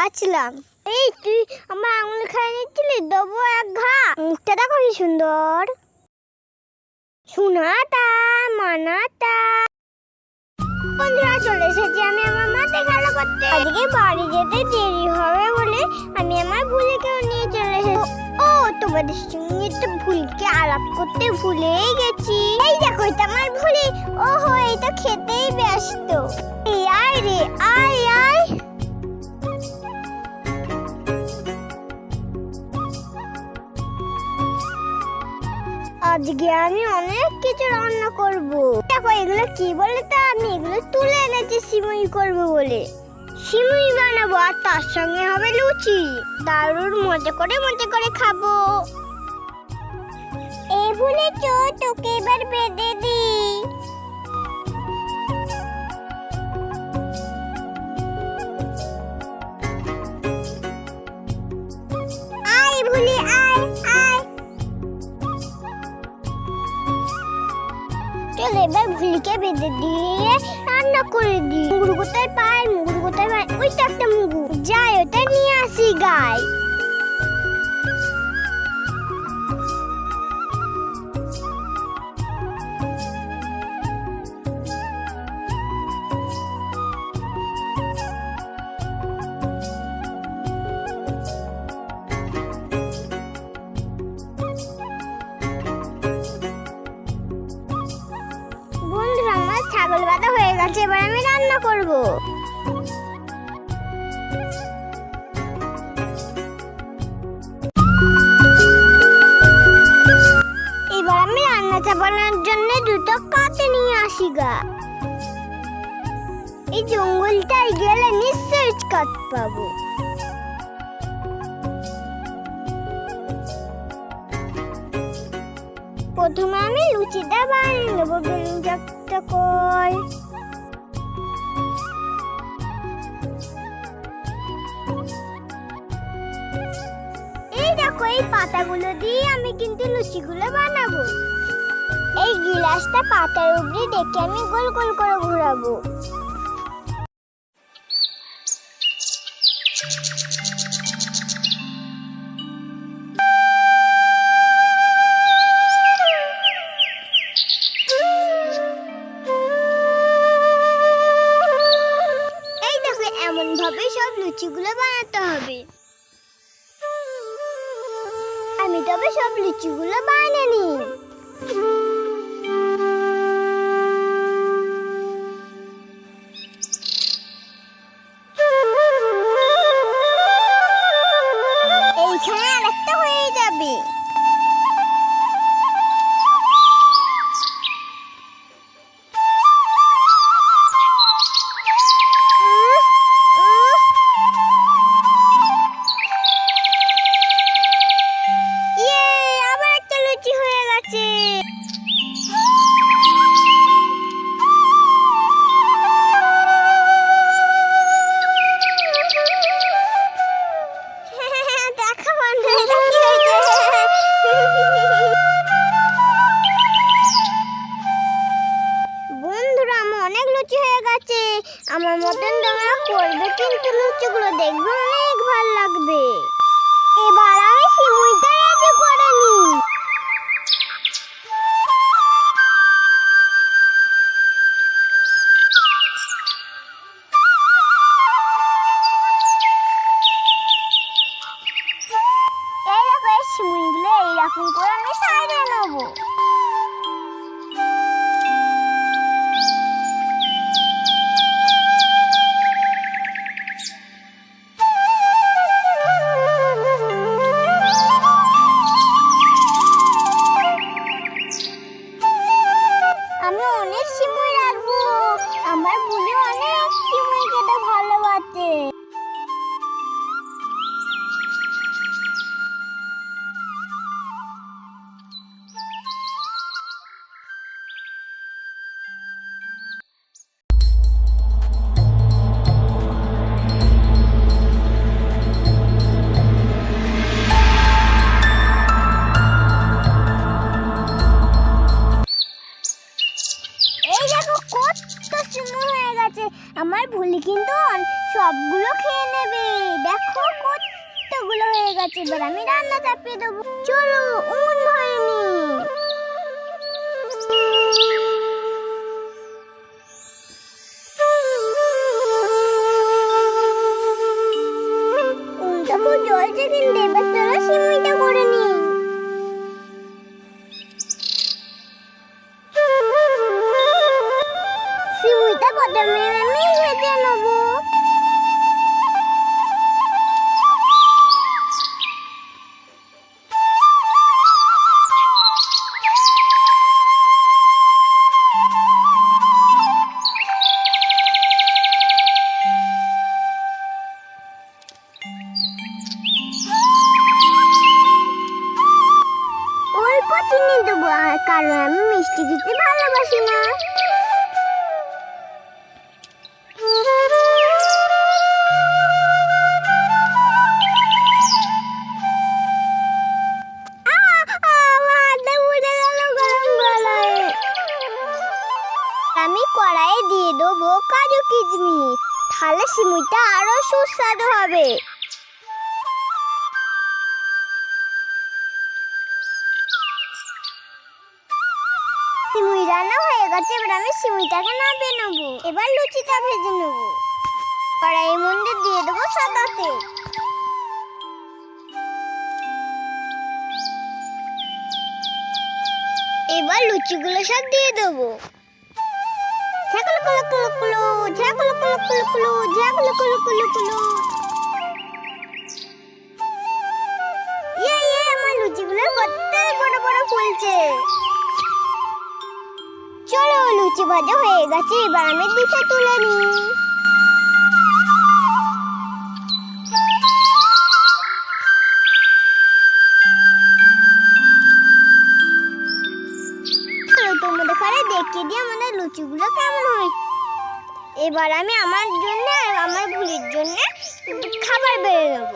বাঁচলাম এই তুই আমার আঙুল খাই নিচ্ছিলি? দেবো এক ঘা। মুখটা দেখো কি সুন্দর। সোনাটা, মানাটা। বন্ধুরা, চলে এসেছি আমি আমার মাতে খেলা করতে। আজকে বাড়ি যেতে দেরি হবে বলে আমি আমার ভুলিকেও নিয়ে চলে এসেছি। ও, তোমাদের সঙ্গে তো ভুলকে আলাপ করতে ভুলেই গেছি। এই দেখো, এটা আমার ভুলি। ওহো, এটা খেতেই ব্যস্ত। এই, আয় রে, আয় আয়। আজকে আমি অনেক কিছু রান্না করব। দেখো, এগুলো কি বলে তা আমি? এগুলো তুলে এনেছি সিমুই করব বলে। সিমুই বানাবো, আর তার সঙ্গে হবে লুচি। দারুণ মজা করে মজা করে খাব। এ ভুলে চো, তোকে এবার বেঁধে দিই। 초콜릿 그리고 쌀밥. রান্না করব। এবার আমি রান্না চাপানোর জন্য দুটো কাতে নিয়ে আসি গা। এই জঙ্গলটায় গেলে নিশ্চয়ই কাঠ পাবো। প্রথমে আমি লুচিটা বানিয়ে নেব বেলুন চাপটা কই পাতাগুলো দিয়ে আমি কিন্তু লুচিগুলো বানাবো। এই গিলাসটা পাতার উপরে ডেকে আমি গোল গোল করে ঘোরাবো। আমি তবে সব লিচিগুলো বাইরে নিই আমার ভুলি কিন্তু সবগুলো খেয়ে নেবে। দেখো কতগুলো হয়ে গেছে। এবার আমি রান্না চাপিয়ে দেবো। চলো, উনুন হয়নি জ্বলছে কিন্তু এবার তোরা সিমুইটা করে নি। সিমুই রান্না হয়ে গেছে, এবার আমি সিমুইটাকে নামিয়ে নেব। এবার লুচিটা ভেজে নেব। কড়াইয়ের মধ্যে দিয়ে দেবো সাদা তেল এবার লুচিগুলো সব দিয়ে দেবো। ঝাকলো কুলো কুলো কুলো ঝাকলো কুলো কুলো কুলো ঝাকলো কুলো কুলো কুলো ভাজা হয়ে গেছে, এবার আমি দিশা তুলে নিই। তোমাদের ঘরে দেখিয়ে দিই আমাদের লুচিগুলো কেমন হয়। এবার আমি আমার জন্য আমার ভুলির জন্য খাবার বেড়ে নেব।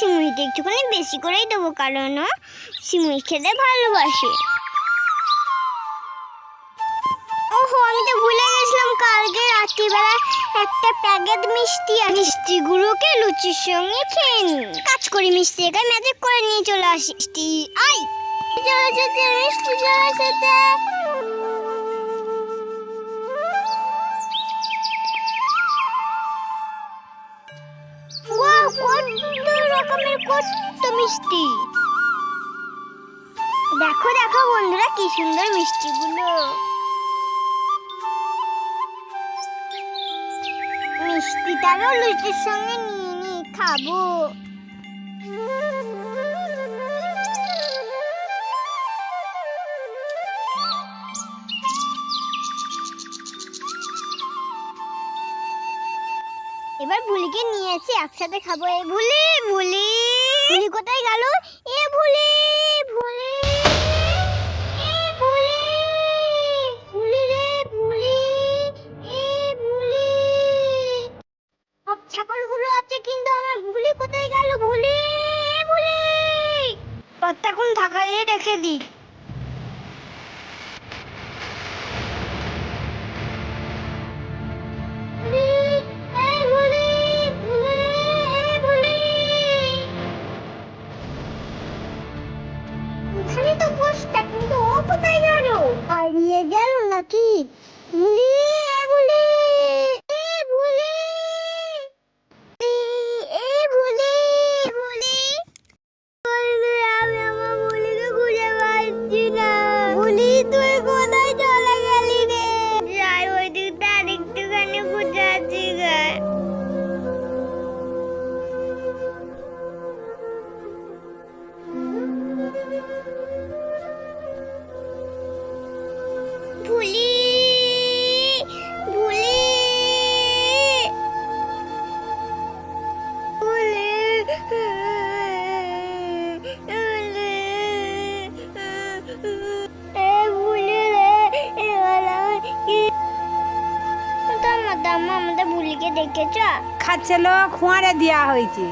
সিমুইতে একটুখানি বেশি করেই দেবো, কারণ ও সিমুই খেতে ভালোবাসে। ওহো, আমি তো ভুলে গেছিলাম, কালকে রাত্রিবেলা একটা প্যাকেট মিষ্টি আর মিষ্টিগুলোকে লুচির সঙ্গে খেয়ে নি। কাজ করি, মিষ্টি এখানে ম্যাজিক করে নিয়ে চলে আসি মিষ্টি আই! চলে মিষ্টি চলে মিষ্টি। দেখো দেখো বন্ধুরা, কি সুন্দর মিষ্টিগুলো। মিষ্টিটাকেও লুচির সঙ্গে নিয়ে নিয়ে খাব। এবার ভুলিকে নিয়ে এসে একসাথে খাব। এ ভুলি ভুলি ভুলি। বুলিকে দেখেছ? খাচ্ছিল খুঁয়ারে দেওয়া হয়েছে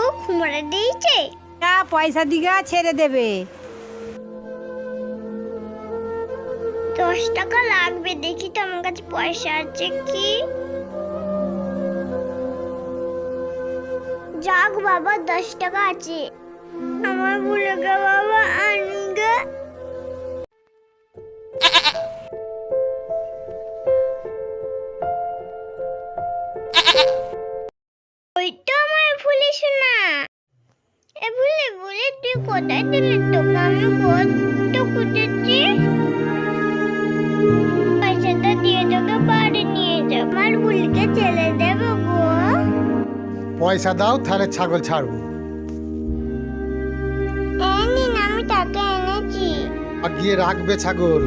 ও খুমারে দিয়েছে? যা পয়সা দিগা ছেড়ে দেবে। দশ টাকা লাগবে দেখি তো আমার কাছে পয়সা আছে কি। যাক বাবা দশ টাকা আছে। আমার ভুলে গে পয়সা দাও তাহলে ছাগল ছাড়বো। আমি এনেছি। গিয়ে রাখবে ছাগল।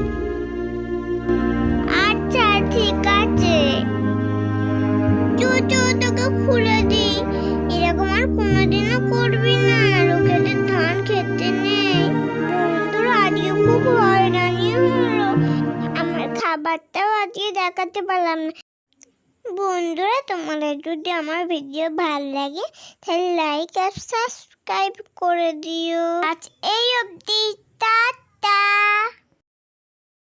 আচ্ছা ঠিক আছে। তোকে খুলে এরকম আর কোনোদিনও করবি না। লোকেদের ধান খেতে নেই। আজকে খুব হয়রানি হলো। আমার খাবারটাও আজকে দেখাতে পারলাম না। বন্ধুরা, তোমাদের যদি আমার ভিডিও ভালো লাগে, তাহলে লাইক আর সাবস্ক্রাইব করে দিও। আজ এই অবধি, টাটা!